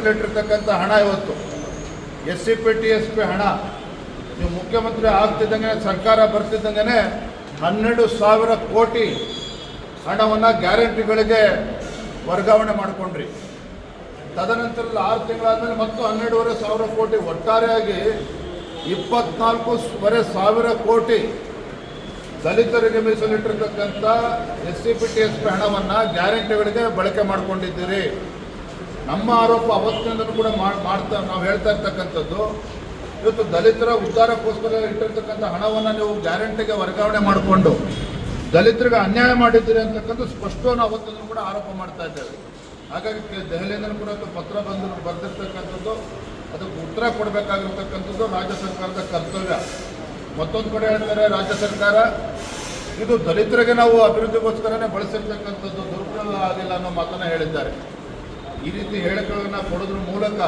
ಮೀಸಲಿಟ್ಟಿರ್ತಕ್ಕಂಥ ಹಣ ಇವತ್ತು. S C P, T S P ಹಣ. ನೀವು ಮುಖ್ಯಮಂತ್ರಿ ಆಗ್ತಿದ್ದಂಗೆ ಸರ್ಕಾರ ಬರ್ತಿದ್ದಂಗೆ ಹನ್ನೆರಡು ಸಾವಿರ ಕೋಟಿ ಹಣವನ್ನು ಗ್ಯಾರಂಟಿಗಳಿಗೆ ವರ್ಗಾವಣೆ ಮಾಡಿಕೊಂಡ್ರಿ. ತದನಂತರ ಆರು ತಿಂಗಳಾದಮೇಲೆ ಮತ್ತು ಹನ್ನೆರಡೂವರೆ ಸಾವಿರ ಕೋಟಿ, ಒಟ್ಟಾರೆಯಾಗಿ ಇಪ್ಪತ್ನಾಲ್ಕೂವರೆ ಸಾವಿರ ಕೋಟಿ ದಲಿತರಿಗೆ ಮೀಸಲಿಟ್ಟಿರ್ತಕ್ಕಂಥ S C P, T S P ಹಣವನ್ನು ಗ್ಯಾರಂಟಿಗಳಿಗೆ ಬಳಕೆ ಮಾಡ್ಕೊಂಡಿದ್ದೀರಿ. ನಮ್ಮ ಆರೋಪ ಅವತ್ತಿನಿಂದಲೂ ಕೂಡ ಮಾಡ್- ಮಾಡ್ತಾ ನಾವು ಹೇಳ್ತಾ ಇರ್ತಕ್ಕಂಥದ್ದು, ಇವತ್ತು ದಲಿತರ ಉದ್ಧಾರಕ್ಕೋಸ್ಕರ ಇಟ್ಟಿರ್ತಕ್ಕಂಥ ಹಣವನ್ನು ನೀವು ಗ್ಯಾರಂಟಿಗೆ ವರ್ಗಾವಣೆ ಮಾಡಿಕೊಂಡು ದಲಿತರಿಗೆ ಅನ್ಯಾಯ ಮಾಡಿದ್ದೀರಿ ಅಂತಕ್ಕಂಥ ಸ್ಪಷ್ಟವನ್ನು ಅವತ್ತಿಂದಲೂ ಕೂಡ ಆರೋಪ ಮಾಡ್ತಾ ಇದ್ದೇವೆ. ಹಾಗಾಗಿ ದೆಹಲಿಯಿಂದಲೂ ಕೂಡ ಪತ್ರ ಬಂದು ಬರೆದಿರ್ತಕ್ಕಂಥದ್ದು ಅದಕ್ಕೆ ಉತ್ತರ ಕೊಡಬೇಕಾಗಿರ್ತಕ್ಕಂಥದ್ದು ರಾಜ್ಯ ಸರ್ಕಾರದ ಕರ್ತವ್ಯ. ಮತ್ತೊಂದು ಕಡೆ ಹೇಳ್ತಾರೆ, ರಾಜ್ಯ ಸರ್ಕಾರ, ಇದು ದಲಿತರಿಗೆ ನಾವು ಅಭಿವೃದ್ಧಿಗೋಸ್ಕರನೇ ಬಳಸಿರ್ತಕ್ಕಂಥದ್ದು ದುರುಪಯೋಗ ಆಗಿಲ್ಲ ಅನ್ನೋ ಮಾತನ್ನು ಹೇಳಿದ್ದಾರೆ. ಈ ರೀತಿ ಹೇಳಿಕೆಗಳನ್ನು ಕೊಡೋದ್ರ ಮೂಲಕ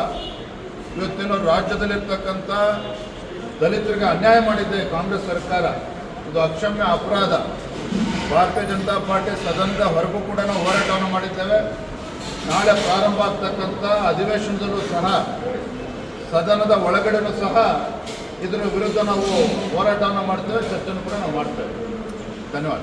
ಇವತ್ತಿನ ರಾಜ್ಯದಲ್ಲಿರ್ತಕ್ಕಂಥ ದಲಿತರಿಗೆ ಅನ್ಯಾಯ ಮಾಡಿದ್ದೆ ಕಾಂಗ್ರೆಸ್ ಸರ್ಕಾರ. ಇದು ಅಕ್ಷಮ್ಯ ಅಪರಾಧ. ಭಾರತೀಯ ಜನತಾ ಪಾರ್ಟಿ ಸದನದ ಹೊರಗೂ ಕೂಡ ನಾವು ಹೋರಾಟವನ್ನು ಮಾಡಿದ್ದೇವೆ. ನಾಳೆ ಪ್ರಾರಂಭ ಆಗ್ತಕ್ಕಂಥ ಅಧಿವೇಶನದಲ್ಲೂ ಸಹ, ಸದನದ ಒಳಗಡೆನೂ ಸಹ ಇದರ ವಿರುದ್ಧ ನಾವು ಹೋರಾಟವನ್ನು ಮಾಡ್ತೇವೆ ಚರ್ಚೆಯನ್ನು ಕೂಡ ನಾವು ಮಾಡ್ತೇವೆ. ಧನ್ಯವಾದ